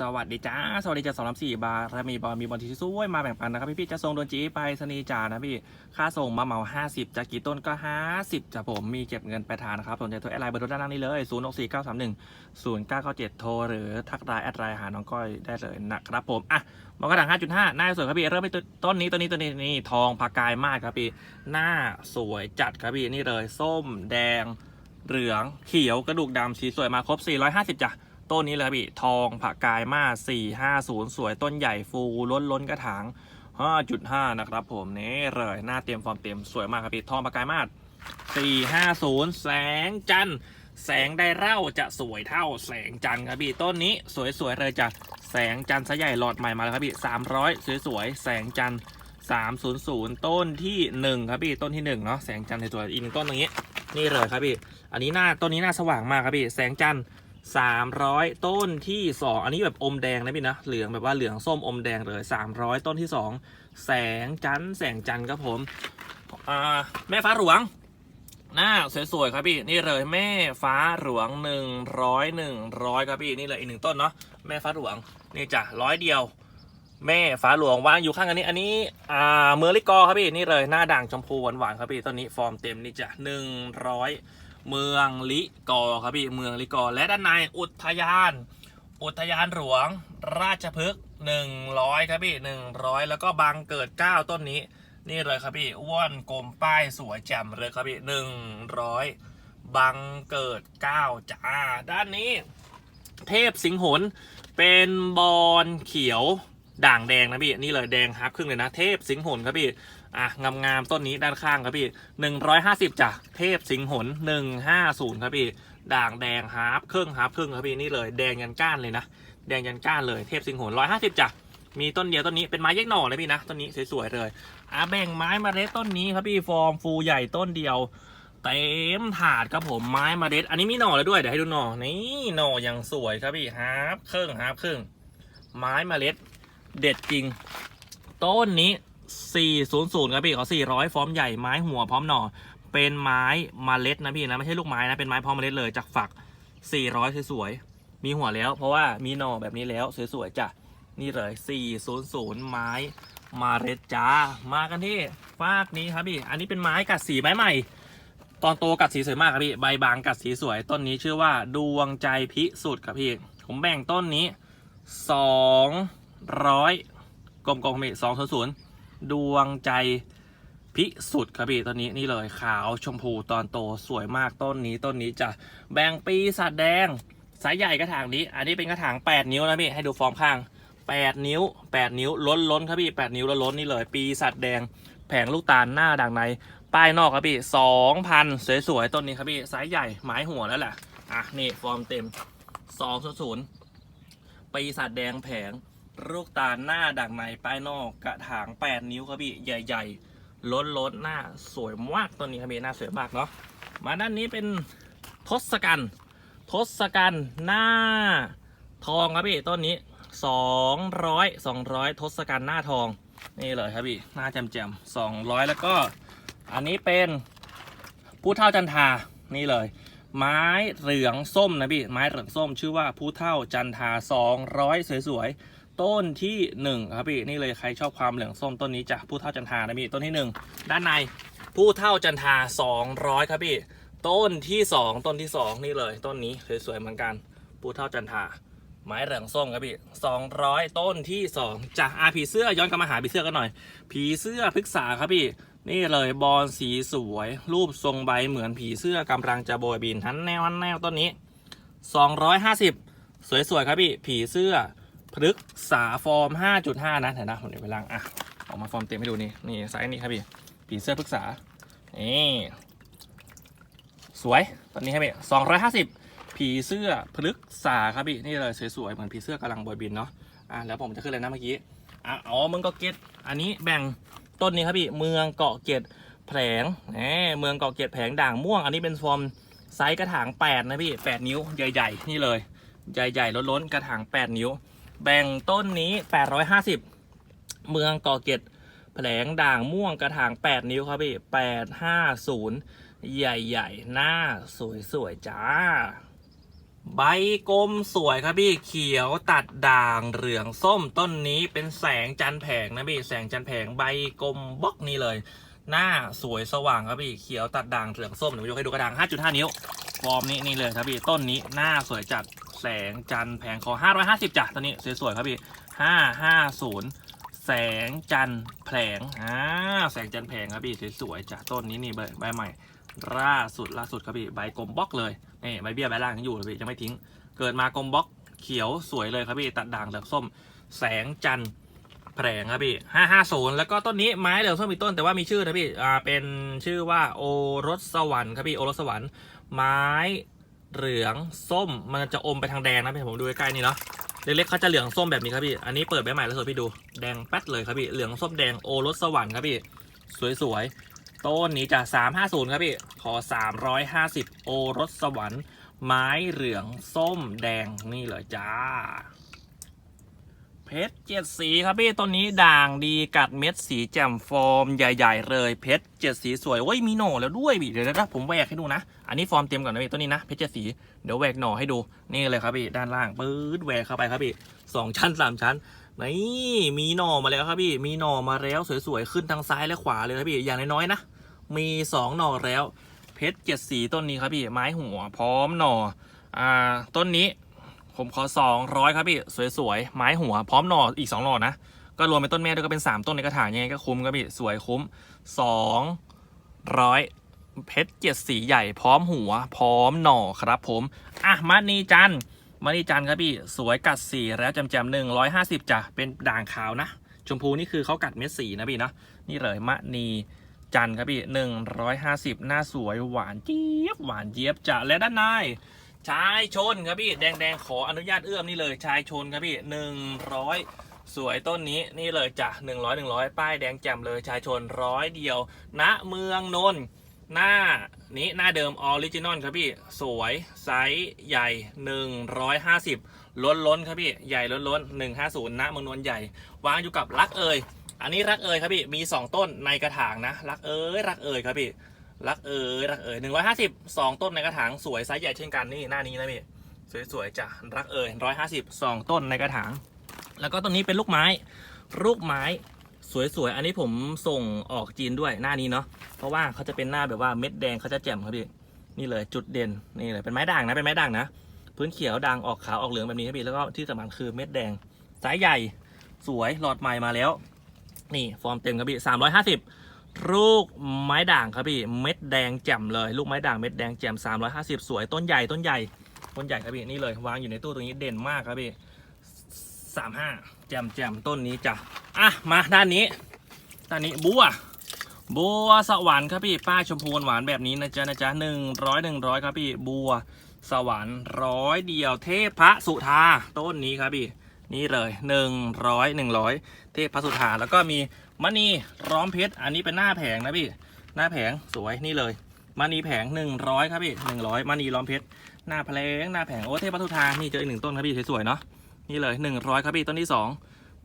สวัสดีจ้า สวัสดีจ้าสองสามสี่บาร์ถ้ามีบอลมีบอลที่สวยมาแบ่งปันนะครับพี่พี่ๆจะส่งโดนจีไปสนีจ่านะพี่ค่าส่งมาเหมาห้าสิบจากกี่ต้นก็ห้าสิบจ้ะผมมีเก็บเงินไปทานนะครับสนใจโทรแอดไลน์เบอร์โทรด้านล่างนี้เลยศูนย์หกสี่เก้าสามหนึ่งศูนย์เก้าเก้าเจ็ดโทรหรือทักไลน์แอดไลน์หาน้องก้อยได้เลยนะครับผมอะมองกระถางห้าจุดห้าหน้าสวยครับพี่เริ่มไปต้นนี้ต้นนี้ต้นนี้นี่ทองผักกายมากครับพี่หน้าสวยจัดครับพี่นี่เลย ส้มแดงเหลืองเขียวกระดูกดำสีสวยมาครบ450จ้ะ ต้นนี้เลยครับพี่ทองผักกายมา450 สวยต้นใหญ่ฟูล้นล้นกระถาง 5.5 นะครับผมนี่เลยหน้าเตรียมฟอร์มเต็มสวยมากครับพี่ทองผักกายมา450 แสงจันทร์แสงได้เล่าจะสวยเท่าแสงจันทร์ครับพี่ต้นนี้สวยๆเลยจ้ะแสงจันทร์ซะใหญ่หลอดใหม่มาแล้วครับพี่300 สวยๆแสงจันทร์300 ต้นที่ 1 ครับพี่ต้นที่1เนาะแสงจันทร์สวยๆอีกหนึ่งต้นตรงนี้ นี่เลยครับพี่ อันนี้หน้าต้นนี้หน้าสว่างมากครับพี่ แสงจันทร์ สามร้อยต้นที่สองอันนี้แบบอมแดงนะพี่นะเหลืองแบบว่าเหลืองส้มอมแดงเลยสามร้อยต้นที่สองแสงจันแสงจันครับผมอ่าแม่ฟ้าหลวง หน้าสวยๆครับพี่นี่เลยแม่ฟ้าหลวงหนึ่งร้อยหนึ่งร้อยครับพี่นี่เลยอีกหนึ่งต้นเนาะแม่ฟ้าหลวงนี่จ้ะร้อยเดียว แม่ฟ้าหลวงวางอยู่ข้างอันนี้ อันนี้อ่าเมอร์ลิกอครับพี่นี่เลยหน้าด่างชมพูหวานๆครับพี่ต้นนี้ฟอร์มเต็มนี่จ้ะหนึ่งร้อย เมืองลิกอครับพี่เมืองลิกอ และด้านในอุทยาน อุทยานหลวง ราชพฤกษ์หนึ่งร้อยครับพี่หนึ่งร้อยแล้วก็บางเกิดเก้าต้นนี้ นี่เลยครับพี่อ้วนกลมป้ายสวยแจ่มเลยครับพี่หนึ่งร้อยบังเกิดเก้าจ้าด้านนี้ เทพสิงหนเป็นบอลเขียว ด่างแดงนะพี่นี่เลยแดงฮับครึ่งเลยนะ เทพสิงหนครับพี่อะงามๆต้นนี้ด้านข้างครับพี่หนึ่งร้อยห้าสิบจ้ะเทพสิงหนหนึ่งห้าศูนย์ครับพี่ด่างแดงฮาร์ปครึ่งฮาร์ปครึ่งครับพี่นี่เลยแดงยันก้านเลยนะแดงยันก้านเลยเทพสิงห์หนร้อยห้าสิบจ้ะมีต้นเดียวต้นนี้เป็นไม้แยกหน่อเลยพี่นะต้นนี้สวยๆเลยอะแบ่งไม้มาเล็ดต้นนี้ครับพี่ฟอร์มฟูใหญ่ต้นเดียวเต็มถาดครับผมไม้มาเล็ดอันนี้มีหน่อแล้วด้วยเดี๋ยวให้ดูหน่อนี่หน่อยังสวยครับพี่ฮาร์ปครึ่งฮาร์ปครึ่งไม้มาเล็ด เด็ดจริง ต้นนี้ 400 ครับพี่ขอ 400 ฟอร์มใหญ่ไม้หัวพร้อมหน่อ เป็นไม้มเมล็ดนะพี่นะไม่ใช่ลูกไม้นะเป็นไม้พร้อมเมล็ดเลยจากฝัก 400 สวยๆมีหัวแล้ว เพราะว่ามีหน่อแบบนี้แล้วสวยๆจ้ะนี่เลย 400 ไม้มาเล็ดจ้า มากันที่ฟากนี้ครับพี่ อันนี้เป็นไม้กัดสีไม้ใหม่ ตอนโตกัดสีสวยมากครับพี่ ใบบางกัดสีสวย ต้นนี้ชื่อว่าดวงใจพิสุทธิ์ครับพี่ ผมแบ่งต้นนี้ 200กลมๆพี่สองศูนย์ดวงใจพิสุทธิ์ครับพี่ต้นนี้นี่เลยขาวชมพูตอนโตสวยมากต้นนี้ต้นนี้จะแบ่งปีสัตว์แดงสายใหญ่กระถางนี้ อันนี้เป็นกระถาง 8 นิ้วนะพี่ให้ดูฟอร์มข้าง 8 นิ้ว 8 นิ้วล้นล้นครับพี่ 8 นิ้วล้นล้นนี่เลย ปีสัตว์แดงแผงลูกตาลหน้าด่างในป้ายนอกครับพี่2,000 สวยๆต้นนี้ครับพี่สายใหญ่หมายหัวแล้วแหละอะนี่ฟอร์มเต็ม200ปีสัตว์แดงแผง ลูกตาลหน้าด่างในป้ายนอกกระถาง 8 นิ้วครับพี่ใหญ่ๆล้นล้นๆหน้าสวยมากต้นนี้ครับพี่หน้าสวยมากเนาะมาด้านนี้เป็นทศกัณฐ์ทศกัณฐ์หน้า ทองครับพี่ต้นนี้200 200ทศกัณฐ์หน้าทองนี่เลยครับพี่หน้าแจ่มๆ200แล้วก็ อันนี้เป็นผู้เท่าจันทานี่เลย ไม้เหลืองส้มนะพี่ไม้เหลืองส้มชื่อว่าผู้เท่าจันทา200สวยๆ ต้นที่หนึ่งครับพี่นี่เลยใครชอบความเหลืองส้มต้นนี้จะผู้เท่าจันทานะพี่ต้นที่หนึ่งด้านในผู้เท่าจันทา200ครับพี่ต้นที่สองต้นที่สองนี่เลย ต้นนี้สวยๆเหมือนกัน ผู้เท่าจันทาไม้เหลืองส้มครับพี่200ต้นที่สองจะอาผีเสื้อย้อนกลับมาหาผีเสื้อกันหน่อย ผีเสื้อพฤกษาครับพี่นี่เลยบอลสีสวย รูปทรงใบเหมือนผีเสื้อกำลังจะโบยบินทันแนวทันแนวต้นนี้ 250 สวยๆครับพี่ ผีเสื้อ พฤกษาฟอร์ม 5.5 นะเห็นนะผมเดี๋ยวไปล้างอะออกมาฟอร์มเต็มให้ดูนี่นี่ไซส์นี้ครับพี่ผีเสื้อพฤกษานี่สวยตอนนี้ครับพี่250ผีเสื้อพฤกษาครับพี่นี่เลยสวยๆเหมือนผีเสื้อกำลังโบยบินเนาะอะแล้วผมจะขึ้นเลยนะเมื่อกี้อะอ๋อมึงก็เก็ตอันนี้แบ่งต้นนี้ครับพี่เมืองเกาะเกร็ดแผงแหมเมืองเกาะเกร็ดแผงด่างม่วง อันนี้เป็นฟอร์มไซส์กระถาง 8 นะพี่ 8 นิ้วใหญ่ ๆ นี่เลย ใหญ่ๆล้นๆกระถาง 8 นิ้ว แบ่งต้นนี้ 850 เมืองกาะเกร็ดแผลงด่างม่วงกระถาง 8 นิ้วครับพี่850 ใหญ่ๆ หน้าสวยๆ จ้า ใบกลมสวยครับพี่เขียวตัดด่างเหลืองส้มต้นนี้เป็นแสงจันแผงนะพี่แสงจันแผงใบกลมบล็อกนี่เลย หน้าสวยสว่างครับพี่เขียวตัดด่างเหลืองส้มเดี๋ยวยกให้ดูกระด่าง 5.5 นิ้ว ฟอร์มนี้นี่เลยครับพี่ต้นนี้หน้าสวยจัด แสงจันทร์แผงขอ550จ้ะตัวนี้สวยๆครับพี่550 แสงจันแผงอ่าแสงจันแผงครับพี่สวยๆจ้ะต้นนี้นี่ใบใหม่ล่าสุดล่าสุดครับพี่ใบกลมบล็อกเลยนี่ใบเบี้ยใบล่างยังอยู่เลยพี่ยังไม่ทิ้ง เกิดมากลมบล็อกเขียวสวยเลยครับพี่ตัดด่างเหลือส้ม แสงจันแผงครับพี่ห้าห้าศูนย์แล้วก็ต้นนี้ไม้เหลืองส้มมีต้นแต่ว่ามีชื่อนะพี่อ่าเป็นชื่อว่าโอรสสวรรค์ครับพี่โอรสสวรรค์ไม้ เหลืองส้มมันจะอมไปทางแดงนะพี่ผมดูใกล้ๆนี่เนาะเล็กๆเขาจะเหลืองส้มแบบนี้ครับพี่อันนี้เปิดใบใหม่แล้วสวยพี่ดูแดงแป๊ดเลยครับพี่เหลืองส้มแดงโอรสสวรรค์ครับพี่สวยๆต้นนี้จะ350ครับพี่ขอ 350 โอรสสวรรค์ไม้เหลืองส้มแดงนี่เลยจ้า ชรเจ็ดสีครับพี่ต้นนี้ด่างดีกัดเม็ดสีแจ่มฟอร์มใหญ่ ๆ เลยเพชรเจ็ดสีสวยโอ้ยมีหน่อแล้วด้วยพี่เดี๋ยวนะผมแหวกให้ดูนะ อันนี้ฟอร์มเต็มก่อนนะพี่ต้นนี้นะเพชรเจ็ดสีเดี๋ยวแหวกหน่อให้ดูนี่เลยครับพี่ด้านล่างปื๊ดแหวกเข้าไปครับพี่สองชั้นสามชั้นนี่มีหน่อมาแล้วครับพี่มีหน่อมาแล้วสวยๆขึ้นทางซ้ายและขวาเลยครับพี่อย่างน้อยๆนะมีสองหน่อแล้วเพชรเจ็ดสีต้นนี้ครับพี่ไม้หัวพร้อมหน่ออ่าต้นนี้ ผมขอสองร้อยครับพี่ สวยๆ ไม้หัวพร้อมหน่ออีกสองหน่อนะ ก็รวมเป็นต้นแม่ด้วยก็เป็นสามต้นในกระถางยังไงก็คุ้มครับพี่ สวยคุ้มสองร้อยเพชรเจ็ดสีใหญ่พร้อมหัว พร้อมหน่อครับผม อะมานีจันมานีจันครับพี่ สวยกัดสีแล้วจำจำหนึ่งร้อยห้าสิบจ้ะเป็นด่างขาวนะ ชมพูนี่คือเขากัดเม็ดสีนะพี่นะนี่เลยมะนีจันครับพี่หนึ่งร้อยห้าสิบหน้าสวยหวานเจี๊ยบหวานเจี๊ยบจ้ะและด้านใน ชายชนครับพี่แดงแดงขออนุญาตเอื้อมนี่เลยชายชนครับพี่หนึ่งร้อยสวยต้นนี้นี่เลยจ้ะหนึ่งร้อยหนึ่งร้อยป้ายแดงแจ่มเลยชายชนร้อยเดียว ณเมืองนนท์หน้านี้หน้าเดิมออริจินอลครับพี่ สวยไซส์ใหญ่ 150 ล้นล้นครับพี่ ใหญ่ล้นล้นๆ150ณเมืองนนท์ใหญ่ วางอยู่กับรักเอ่ยอันนี้รักเอ่ยครับพี่ มี 2 ต้นในกระถางนะ รักเอ่ยรักเอ่ยครับพี่ รักเอ่ยรักเอ๋ยหนึ่งร้อย150 2ต้นในกระถางสวยไซส์ใหญ่เช่นกันนี่หน้านี้นะพี่สวยๆจ้ะรักเอ่ย150 2ต้นในกระถาง แล้วก็ต้นนี้เป็นลูกไม้ ลูกไม้สวยๆ อันนี้ผมส่งออกจีนด้วยหน้านี้เนาะ เพราะว่าเขาจะเป็นหน้าแบบว่าเม็ดแดงเขาจะแจ่มครับพี่นี่เลยจุดเด่นนี่เลยเป็นไม้ด่างนะเป็นไม้ด่างนะพื้นเขียวด่างออกขาวออกเหลืองแบบนี้ครับพี่แล้วก็ที่สำคัญคือเม็ดแดงสายใหญ่สวยหลอดใหม่มาแล้ว นี่ฟอร์มเต็มครับพี่สามร้อยห้าสิบ ลูกไม้ด่างครับพี่เม็ดแดงแจ่มเลย ลูกไม้ด่างเม็ดแดงแจ่มสามร้อยห้าสิบสวยต้นใหญ่ต้นใหญ่ต้นใหญ่ครับพี่นี่เลยวางอยู่ในตู้ตรงนี้เด่นมากครับพี่สามห้าแจ่มแจ่มต้นนี้จ้ะอะมาด้านนี้ด้านนี้บัวบัวสวรรค์ครับพี่ป้าชมพูหวานแบบนี้นะจ๊ะนะจ๊ะหนึ่งร้อยหนึ่งร้อยครับพี่บัวสวรรค์ร้อยเดียวเทพระสุธาต้นนี้ครับพี่นี่เลยหนึ่งร้อยหนึ่งร้อยเทพพระสุธาแล้วก็มี มณีร้อมเพชรอันนี้เป็นหน้าแผงนะพี่ หน้าแผงสวยนี่เลยมณีแผงหนึ่งร้อยครับพี่หนึ่งร้อยมณีล้อมเพชรหน้าแผงหน้าแผงโอ้เทพพระสุธานี่เจออีกหนึ่งต้นครับพี่สวยๆเนาะนี่เลยหนึ่งร้อยครับพี่ต้นที่สอง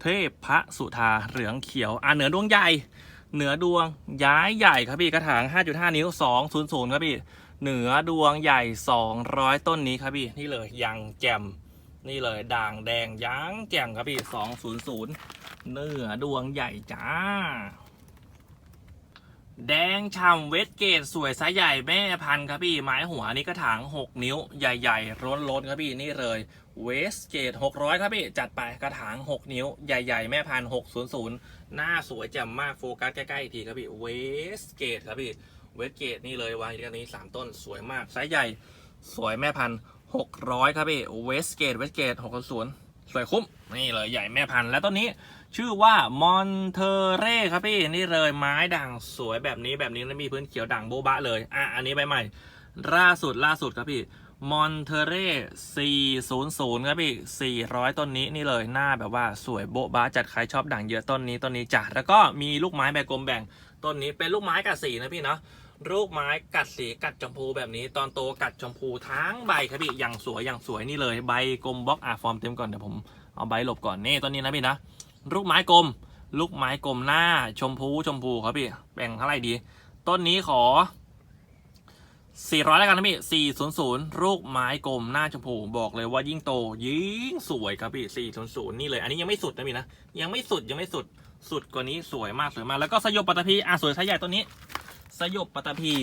เทพพระสุธาเหลืองเขียวอ่าเหนือดวงใหญ่ เหนือดวงย้ายใหญ่ครับพี่กระถาง5.5 นิ้ว 200ครับพี่เหนือดวงใหญ่ 200 ต้นนี้ครับพี่นี่เลยยังแจ่มนี่เลยด่างแดงยังแจ่มครับพี่200 เนื้อดวงใหญ่จ้า แดงฉ่ำเวสเกตสวยไซส์ใหญ่แม่พันธุ์ครับพี่ ไม้หัวนี่กระถาง 6 นิ้วใหญ่ๆร้นๆครับพี่นี่เลยเวสเกต600 ครับพี่ จัดไปกระถาง 6 นิ้วใหญ่ๆ แม่พันธุ์600 หน้าสวยแจ่มมากโฟกัสใกล้ๆอีกทีครับพี่เวสเกตครับพี่เวสเกตนี่เลยวางอยู่กันนี้ 3 ต้นสวยมากไซส์ใหญ่ สวยแม่พันธุ์600 ครับพี่เวสเกตเวสเกต600 สวยคุ้มนี่เลยใหญ่แม่พันธุ์และต้นนี้ชื่อว่ามอนเทเร่ครับพี่นี่เลยไม้ด่างสวยแบบนี้แบบนี้แล้วมีพื้นเขียวด่างโบ๊ะบะเลยอะอันนี้ใบใหม่ล่าสุดล่าสุดครับพี่มอนเทเร่400 ครับพี่ 400 ต้นนี้นี่เลยหน้าแบบว่าสวยโบ๊ะบะจัดใครชอบด่างเยอะต้นนี้ต้นนี้จ้ะแล้วก็มีลูกไม้แบกลมแบ่งต้นนี้เป็นลูกไม้กัดสีนะพี่เนาะ ลูกไม้กัดสีกัดชมพูแบบนี้ ตอนโตกัดชมพูทั้งใบครับพี่อย่างสวยอย่างสวยนี่เลยใบกลมบล็อกอะฟอร์มเต็มก่อนเดี๋ยวผมเอาใบหลบก่อนนี่ต้นนี้นะพี่นะลูกไม้กลม ลูกไม้กลมหน้าชมพูชมพูครับพี่แบ่งเท่าไหร่ดี ต้นนี้ขอ400แล้วกันนะพี่ 400 ลูกไม้กลมหน้าชมพูบอกเลยว่ายิ่งโต ยิ่งสวยครับพี่ 400 นี่เลย อันนี้ยังไม่สุดนะพี่นะ ยังไม่สุดยังไม่สุด สุดกว่านี้สวยมากสวยมาก แล้วก็สยบปัตตภีอะสวยไซส์ใหญ่ต้นนี้ สยบปัตตภี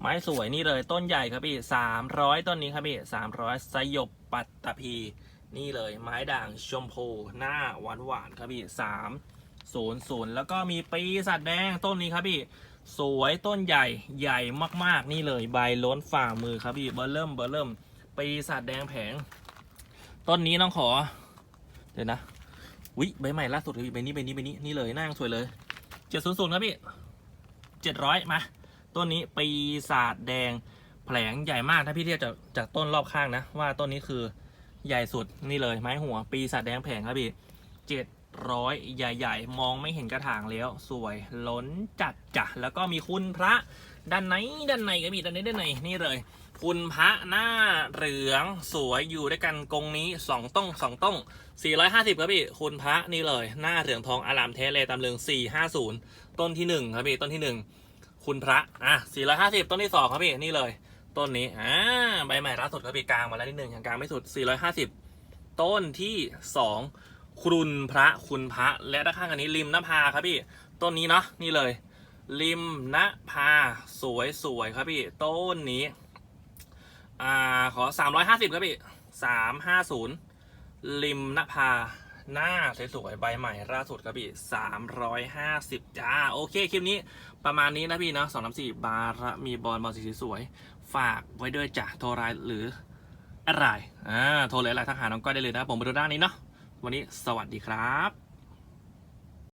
ไม้สวยนี่เลยต้นใหญ่ครับพี่300ต้นนี้ครับพี่300สยบปัตตภีนี่เลยไม้ด่างชมพูหน้าหวานหวานครับพี่3 0 0แล้วก็มีปีศาจแดงต้นนี้ครับพี่ สวยต้นใหญ่ใหญ่มากๆนี่เลยใบล้นฝ่ามือครับพี่เบอร์เริ่มเบอร์เริ่มปีศาจแดงแผง ต้นนี้น้องขอ เดี๋ยวนะวิใบใหม่ล่าสุดคือใบนี้ใบนี้ใบนี้นี่เลยหน้ายังสวยเลยเจ็ดศูนย์ศูนย์ครับพี่ เจ็ดร้อยมา ต้นนี้ปีศาจแดงแผลงใหญ่มากถ้าพี่เทียบจากจากต้นรอบข้างนะ ว่าต้นนี้คือใหญ่สุดนี่เลยไม้หัว ปีศาจแดงแผงครับพี่เจ็ดร้อยใหญ่ๆ มองไม่เห็นกระถางแล้ว สวยล้นจัดจ้ะแล้วก็มีคุณพระด้านไหนด้านในครับพี่ด้านไหนด้านในนี่เลย คุณพระหน้าเหลืองสวยอยู่ด้วยกันกรงนี้สองต้องสองต้อง 450 ครับพี่ คุณพระนี่เลย หน้าเหลืองทองอารามเทเลตำลึง 450 ต้นที่หนึ่งครับพี่ ต้นที่หนึ่งคุณพระอะ450 ต้นที่สองครับพี่ นี่เลย ต้นนี้อ่าใบใหม่ล่าสุดครับพี่กลางมาแล้วนิดนึงยังกลางไม่สุด 450 ต้นที่สองคุณพระคุณพระและด้านข้างอันนี้ริมหน้าผาครับพี่ ต้นนี้เนาะนี่เลย ริมหน้าผาสวยสวยครับพี่ ต้นนี้ อ่าขอ350ครับพี่350ริมนภาหน้าสวยๆใบใหม่ล่าสุดครับพี่350จ้า โอเค คลิปนี้ประมาณนี้นะพี่เนาะสองน้ำสี่บาระมีบอลบอลสีสวยๆฝากไว้ด้วยจ้ะโทรไลน์หรืออะไรอ่าโทรเลยอะไรทักหาน้องก้อยได้เลยนะ ผมไปดูด้านนี้เนาะวันนี้สวัสดีครับ